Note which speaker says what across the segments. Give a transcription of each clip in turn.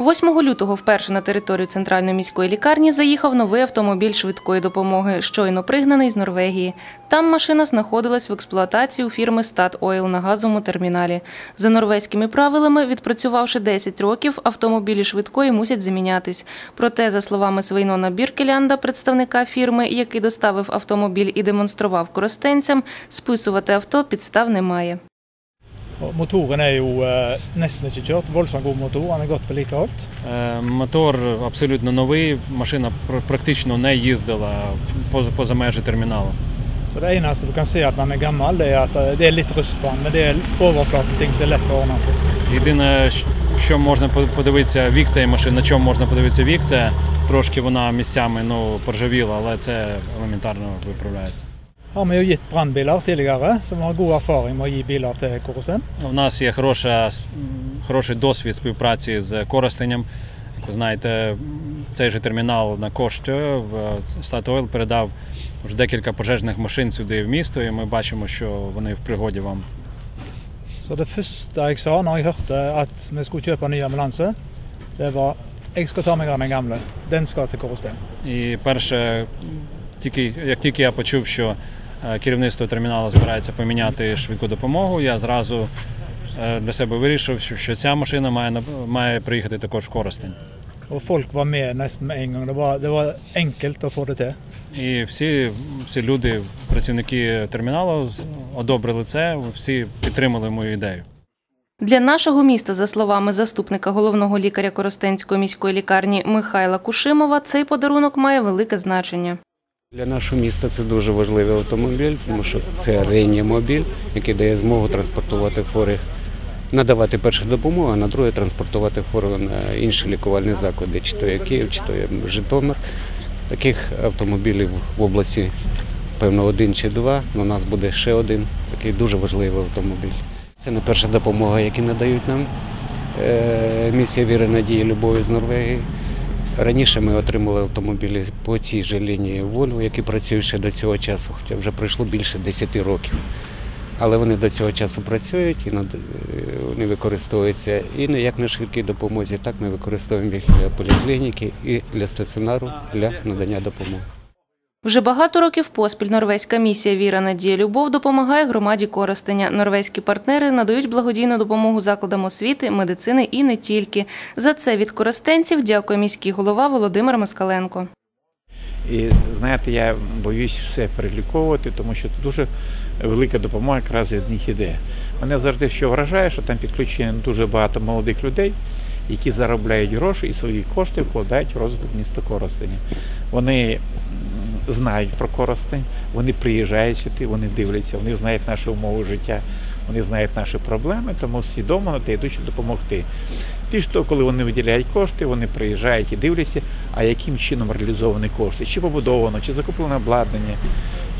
Speaker 1: 8 лютого вперше на територію центральної міської лікарні заїхав новий автомобіль швидкої допомоги, щойно пригнаний з Норвегії. Там машина знаходилась в експлуатації у фірми «Статойл» на газовому терміналі. За норвезькими правилами, відпрацювавши 10 років, автомобілі швидкої мусять замінятись. Проте, за словами Свейнона Біркелянда, представника фірми, який доставив автомобіль і демонстрував користенцям, списувати авто підстав немає.
Speaker 2: Motoren er jo eh, nesten ikke kjørt. Voldsomt god motor. Han er godt vedlikeholdt.
Speaker 3: Е, Мотор абсолютно новий, машина практично не їздила поза, поза межі терміналу.
Speaker 2: Så det eneste du kan se at den er gammel, det er at eh, det er litt rust på den. Men det er overflateting som er lett å ordne på.
Speaker 3: Єдине, що можна подивитися вік цієї машини, на чому можна подивитися вік, це трошки вона місцями ну, поржавіла, але це елементарно виправляється.
Speaker 2: Har vi jo gitt brannbiler tidligere, som har god erfaring med å gi biler til Korosten.
Speaker 3: У нас є хороша, хороший досвід співпраці з Коростенем. Як ви знаєте, цей же термінал на Коштю Статойл передав вже декілька пожежних машин сюди в місто, і ми бачимо, що вони в пригоді вам.
Speaker 2: Så det første jeg sa når jeg hørte at vi skulle kjøpe en ny ambulanse, det var jeg skal ta meg av den gamle. Den skal til Korosten.
Speaker 3: І перше, тільки, як тільки я почув, що керівництво терміналу збирається поміняти швидку допомогу, я зразу е, для себе вирішив, що, ця машина має, на- має приїхати також в Коростень.
Speaker 2: Folk var med nesten med en. Det var, det var enkelt å få det til.
Speaker 3: І всі, всі люди, працівники терміналу, одобрили це, всі підтримали мою ідею.
Speaker 1: Для нашого міста, за словами заступника головного лікаря Коростенської міської лікарні Михайла Кушимова, цей подарунок має велике значення.
Speaker 4: Для нашого міста це дуже важливий автомобіль, тому що це реанімобіль, який дає змогу транспортувати хворих, надавати першу допомогу, а на друге транспортувати хворих на інші лікувальні заклади, чи то є Київ, чи то є Житомир. Таких автомобілів в області, певно, один чи два. У нас буде ще один такий дуже важливий автомобіль. Це не перша допомога, яку надають нам. Е, Місія віри, надії, любові з Норвегії. Раніше ми отримали автомобілі по цій же лінії Volvo, які працюють ще до цього часу, хоча вже пройшло більше 10 років. Але вони до цього часу працюють і е, вони використовуються і не як на швидкій допомозі, так ми використовуємо їх для поліклініки і для стаціонару для надання допомоги.
Speaker 1: Вже багато років поспіль норвезька місія Віра Надія Любов допомагає громаді Коростеня. Норвезькі партнери надають благодійну допомогу закладам освіти, медицини і не тільки. За це від коростенців дякує міський голова Володимир Москаленко.
Speaker 5: І знаєте, я боюсь все переліковувати, тому що це дуже велика допомога якраз від них іде. Мене завжди що вражає, що там підключено дуже багато молодих людей, які заробляють гроші і свої кошти вкладають в розвиток міста Коростеня. Вони знають про Коростень, вони приїжджають сюди, вони дивляться, вони знають наші умови життя, вони знають наші проблеми, тому свідомо на те йдуть, щоб допомогти. Більш того, коли вони виділяють кошти, вони приїжджають і дивляться, а яким чином реалізовані кошти, чи побудовано, чи закуплено обладнання,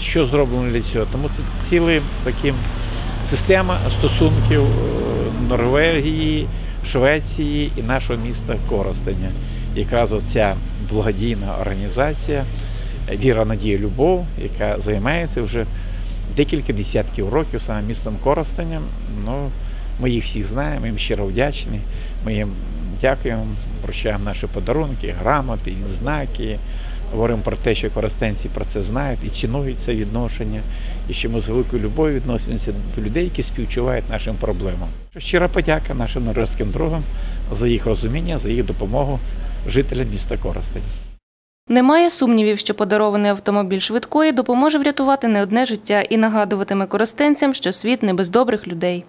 Speaker 5: що зроблено для цього. Тому це ціла такі система стосунків е, Норвегії, Швеції і нашого міста Коростеня. Якраз оця благодійна організація Віра, Надія, Любов, яка займається вже декілька десятків років саме містом Коростеням. Ну, ми їх всіх знаємо, ми їм щиро вдячні. Ми їм дякуємо, вручаємо наші подарунки, грамоти, відзнаки. Говоримо про те, що користенці про це знають і цінують це відношення, і що ми з великою любов'ю відносимося до людей, які співчувають нашим проблемам. Щира подяка нашим норвезьким другам за їх розуміння, за їх допомогу жителям міста Коростень.
Speaker 1: Немає сумнівів, що подарований автомобіль швидкої допоможе врятувати не одне життя і нагадуватиме користенцям, що світ не без добрих людей.